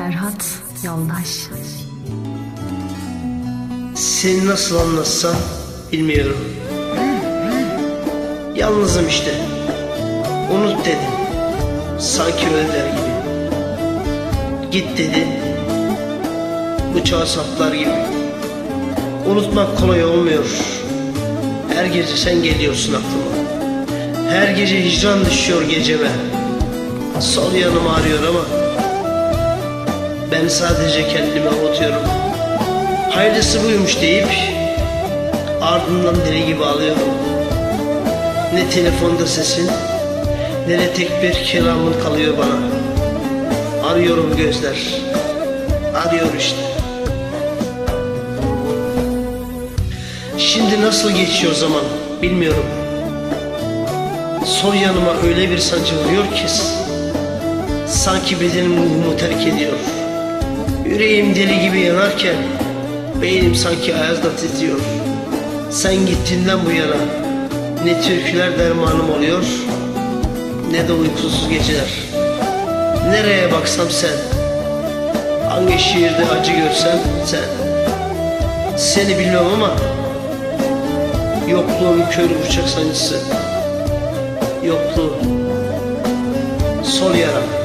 Serhat Yoldaş Seni nasıl anlatsam bilmiyorum. Yalnızım işte. Unut dedim. Sanki öldüler gibi. Git dedi. Bıçağı saplar gibi. Unutmak kolay olmuyor. Her gece sen geliyorsun aklıma. Her gece hicran düşüyor geceme. Sol yanım ağrıyor ama ben sadece kendimi avutuyorum. Hayırlısı buymuş deyip ardından deli gibi ağlıyorum. Ne telefonda sesin ne de tek bir kelamın kalıyor bana. Arıyorum gözler. Arıyor işte. Şimdi nasıl geçiyor zaman bilmiyorum. Sol yanıma öyle bir sancı vuruyor ki sanki bedenim ruhumu terk ediyor. Yüreğim deli gibi yanarken beynim sanki ayazda titriyor. Sen gittiğinden bu yana ne türküler dermanım oluyor ne de uykusuz geceler. Nereye baksam sen, hangi şiirde acı görsem sen. Seni bilmem ama yokluğun kör bıçak sancısı. Yokluğun sol yaram.